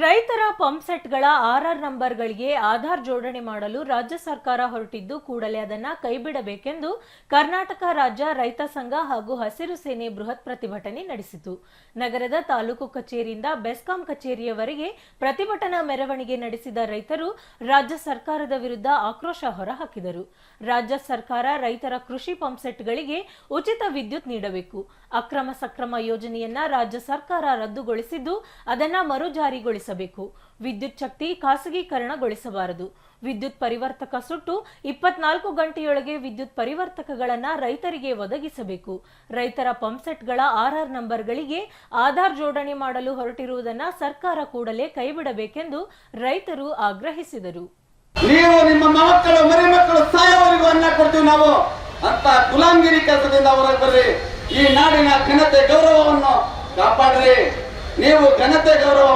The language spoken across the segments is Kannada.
ರೈತರ ಪಂಪ್ಸೆಟ್ಗಳ ಆರ್ಆರ್ ನಂಬರ್ಗಳಿಗೆ ಆಧಾರ್ ಜೋಡಣೆ ಮಾಡಲು ರಾಜ್ಯ ಸರ್ಕಾರ ಹೊರಟಿದ್ದು, ಕೂಡಲೇ ಅದನ್ನು ಕೈಬಿಡಬೇಕೆಂದು ಕರ್ನಾಟಕ ರಾಜ್ಯ ರೈತ ಸಂಘ ಹಾಗೂ ಹಸಿರು ಸೇನೆ ಬೃಹತ್ ಪ್ರತಿಭಟನೆ ನಡೆಸಿತು. ನಗರದ ತಾಲೂಕು ಕಚೇರಿಯಿಂದ ಬೆಸ್ಕಾಂ ಕಚೇರಿಯವರೆಗೆ ಪ್ರತಿಭಟನಾ ಮೆರವಣಿಗೆ ನಡೆಸಿದ ರೈತರು ರಾಜ್ಯ ಸರ್ಕಾರದ ವಿರುದ್ಧ ಆಕ್ರೋಶ ಹೊರಹಾಕಿದರು. ರಾಜ್ಯ ಸರ್ಕಾರ ರೈತರ ಕೃಷಿ ಪಂಪ್ಸೆಟ್ಗಳಿಗೆ ಉಚಿತ ವಿದ್ಯುತ್ ನೀಡಬೇಕು. ಅಕ್ರಮ ಸಕ್ರಮ ಯೋಜನೆಯನ್ನ ರಾಜ್ಯ ಸರ್ಕಾರ ರದ್ದುಗೊಳಿಸಿದ್ದು, ಅದನ್ನ ಮರು ಜಾರಿಗೊಳಿಸಬೇಕು ವಿದ್ಯುತ್ ಶಕ್ತಿ ಖಾಸಗೀಕರಣಗೊಳಿಸಬಾರದು. ವಿದ್ಯುತ್ ಪರಿವರ್ತಕ ಸುಟ್ಟು ಇಪ್ಪತ್ನಾಲ್ಕು ಗಂಟೆಯೊಳಗೆ ವಿದ್ಯುತ್ ಪರಿವರ್ತಕಗಳನ್ನು ರೈತರಿಗೆ ಒದಗಿಸಬೇಕು. ರೈತರ ಪಂಪ್ಸೆಟ್ಗಳ ಆರ್ಆರ್ ನಂಬರ್ಗಳಿಗೆ ಆಧಾರ್ ಜೋಡಣೆ ಮಾಡಲು ಹೊರಟಿರುವುದನ್ನ ಸರ್ಕಾರ ಕೂಡಲೇ ಕೈಬಿಡಬೇಕೆಂದು ರೈತರು ಆಗ್ರಹಿಸಿದರು. ನೀವು ನಿಮ್ಮ ಮಕ್ಕಳು ಮನೆ ಮಕ್ಕಳು ಸಾಯೋವರೆಗೂ ಅನ್ನ ಕೊಡ್ತೀವಿ ನಾವು. ಅಂತ ಗುಲಾಮಗಿರಿ ಕೆಲಸದಿಂದ ಹೊರಗೆ ಈ ನಾಡಿನ ಘನತೆ ಗೌರವವನ್ನು ಕಾಪಾಡ್ರಿ. ನೀವು ಘನತೆ ರೈತರ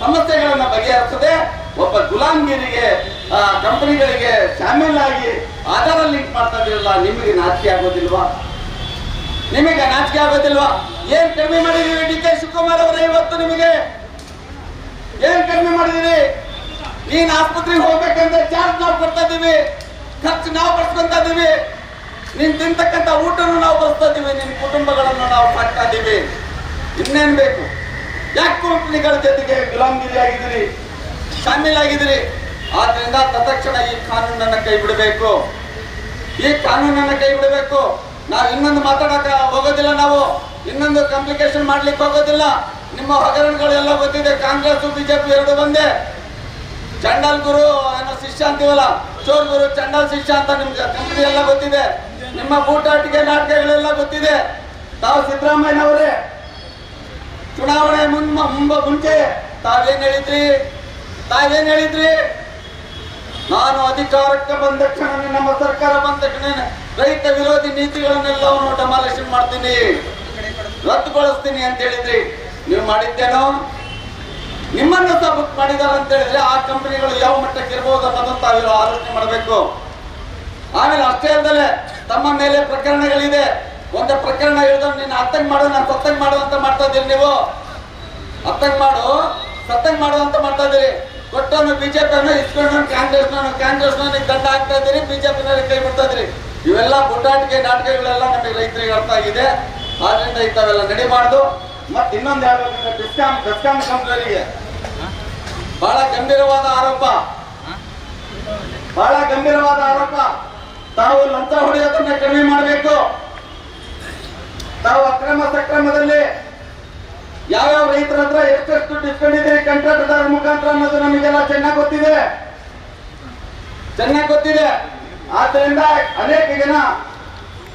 ಸಮಸ್ಯೆಗಳನ್ನ ಬಗೆಹರಿಸದೆ ಒಬ್ಬ ಗುಲಾಮ್ಗಿರಿಗೆ ಕಂಪನಿಗಳಿಗೆ ಆಗಿ ಆಧಾರ ಲಿಂಕ್ ಮಾಡ್ತಾ ಇದ್ರಲ್ಲ, ನಿಮಗೆ ನಾಚಿಕೆ ಆಗೋದಿಲ್ವಾ? ನಿಮಗೆ ನಾಚಿಕೆ ಆಗೋದಿಲ್ವಾ? ಏನ್ ಕಡಿಮೆ ಮಾಡಿದೀವಿ ಡಿ ಕೆ ಶಿವಕುಮಾರ್ ಅವರೇ ಇವತ್ತು ನಿಮಗೆ? ಏನ್ ಕಡಿಮೆ ಮಾಡಿದೀರಿ ನೀನ್ ಆಸ್ಪತ್ರೆಗೆ ಹೋಗ್ಬೇಕಂದ್ರೆ ಚಾರ್ಜ್ ನಾವು ಕೊಡ್ತಾ ಇದೀವಿ ಖರ್ಚು ನಾವು ಬರ್ಸ್ಕೊಂತ ಇದೀವಿ ನೀನ್ ತಿಂತಕ್ಕಂತ ಊಟನು ನಾವು ಬರ್ಸ್ತಾ ಇದೀವಿ ನಿನ್ ಕುಟುಂಬಗಳನ್ನು ನಾವು ಸಾಕ್ತಾ ಇದೀವಿ ಇನ್ನೇನ್ ಬೇಕು? ಯಾಕೆ ಕಂಪನಿಗಳ ಜೊತೆಗೆ ಆಗಿದ್ದೀರಿ ಶಾಮೀಲಾಗಿದ್ದೀರಿ? ಆದ್ರಿಂದ ತತ್ಕ್ಷಣ ಈ ಕಾನೂನನ್ನ ಕೈ ಬಿಡಬೇಕು. ಈ ಕಾನೂನನ್ನ ಕೈ ಬಿಡಬೇಕು. ನಾವು ಇನ್ನೊಂದು ಮಾತಾಡಕ ಹೋಗೋದಿಲ್ಲ ನಾವು. ಇನ್ನೊಂದು ಕಾಂಪ್ಲಿಕೇಶನ್ ಮಾಡ್ಲಿಕ್ಕೆ ಹೋಗೋದಿಲ್ಲ. ನಿಮ್ಮ ಹಗರಣಗಳೆಲ್ಲ ಗೊತ್ತಿದೆ. ಕಾಂಗ್ರೆಸ್, ಬಿಜೆಪಿ ಎರಡು ಬಂದೆ ಚಂಡಾಲ್ ಗುರು ಅನ್ನೋ ಶಿಷ್ಯ ಅಂತೀವಲ್ಲ, ಚೋರ್ ಗುರು, ಚಂಡಾಲ್ ಶಿಷ್ಯ ಅಂತ ನಿಮ್ಗೆ ಕಂಪನಿ ಎಲ್ಲ ಗೊತ್ತಿದೆ. ನಿಮ್ಮ ಬೂಟಾಟಿಕೆ ನಾಟಕಗಳೆಲ್ಲ ಗೊತ್ತಿದೆ. ತಾವು ಸಿದ್ದರಾಮಯ್ಯನವರೇ. ಚುನಾವಣೆ ಮುಂಬ ಮುಂಚೆ ತಾವೇನ್ ಹೇಳಿದ್ರಿ? ತಾವೇನ್ ಹೇಳಿದ್ರಿ? ನಾನು ಅಧಿಕಾರಕ್ಕೆ ಬಂದ ತಕ್ಷಣ ನಮ್ಮ ಸರ್ಕಾರ ಬಂದ ತಕ್ಷಣ ರೈತ ವಿರೋಧಿ ನೀತಿಗಳನ್ನೆಲ್ಲವನ್ನು ಡೆಮಾಲೇಷನ್ ಮಾಡ್ತೀನಿ. ರದ್ದುಗೊಳಿಸ್ತೀನಿ ಅಂತ ಹೇಳಿದ್ರಿ. ನೀವು ಮಾಡಿದ್ದೇನೋ? ನಿಮ್ಮನ್ನು ಸಹ ಬುಕ್ ಮಾಡಿದಾರೆ ಅಂತ ಹೇಳಿದ್ರೆ ಆ ಕಂಪನಿಗಳು ಯಾವ ಮಟ್ಟಕ್ಕೆ ಇರಬಹುದು ಅನ್ನೋದನ್ನು ತಾವೆಲ್ಲ ಆಲೋಚನೆ ಮಾಡಬೇಕು. ಆಮೇಲೆ ಅಷ್ಟೇ ಅಲ್ಲದೆ ತಮ್ಮ ಮೇಲೆ ಪ್ರಕರಣಗಳಿದೆ. ಒಂದು ಪ್ರಕರಣ ಹೇಳಿದ್ರೆ ನೀನು ಅತ್ತಂಗ್ ಮಾಡು ನಾನು ಸತ್ತಂಗ್ ಮಾಡು ಅಂತ ಮಾಡ್ತಾ ಇದ್ದೀರಿ ನೀವು. ಅತ್ತಂಗ್ ಮಾಡು. ಸತ್ತಂಗ್ ಮಾಡು ಅಂತ ಮಾಡ್ತಾ ಇದ್ದೀರಿ. ಕೊಟ್ಟವನು ಬಿಜೆಪಿಯನ್ನು ಇಸ್ಕೊಂಡು ಕಾಂಗ್ರೆಸ್ನವನು ಕಾಂಗ್ರೆಸ್ನವನಿಗೆ ದಂಡ ಹಾಕ್ತಾ ಇದ್ದೀರಿ ಬಿಜೆಪಿನಲ್ಲಿ ಕೈ ಬಿಡ್ತಾ ಇದ್ದೀರಿ. ಇವೆಲ್ಲ ಬುಟ್ಟಾಟಿಕೆ ನಾಟಕಗಳೆಲ್ಲ ನಮಗೆ ರೈತರಿಗೆ ಅರ್ಥ ಆಗಿದೆ. ಆದ್ರಿಂದ ಇಂಥವೆಲ್ಲ ನಡಿಬಾರ್ದು. ಮತ್ತೆ ಇನ್ನೊಂದು ಹೇಳ್ಬೇಕಂದ್ರೆ ಡಿಸ್ಕಾಮ್ ಡಿಸ್ಕಾಮ್ ಕಂಪ್ನಿಯವರಿಗೆ ಬಹಳ ಗಂಭೀರವಾದ ಆರೋಪ. ಬಹಳ ಗಂಭೀರವಾದ ಆರೋಪ. ತಾವು ಲಂಚ ಹೊಡೆಯೋದನ್ನ ಕಡಿಮೆ ಮಾಡಬೇಕು. ತಾವು ಅಕ್ರಮ ಸಕ್ರಮದಲ್ಲಿ ರೈತರ ಹತ್ರ ಎಷ್ಟೆಷ್ಟು ದುಡ್ಡು ಇಸ್ಕೊಂಡಿದ್ದೀರಿ? ಕಂಟ್ರಾಕ್ಟರ್ ಮುಖಾಂತರ ಅನ್ನೋದು ನಮಗೆಲ್ಲ ಚೆನ್ನಾಗಿ ಗೊತ್ತಿದೆ. ಚೆನ್ನಾಗಿ ಗೊತ್ತಿದೆ. ಆದ್ರಿಂದ ಅನೇಕ ಜನ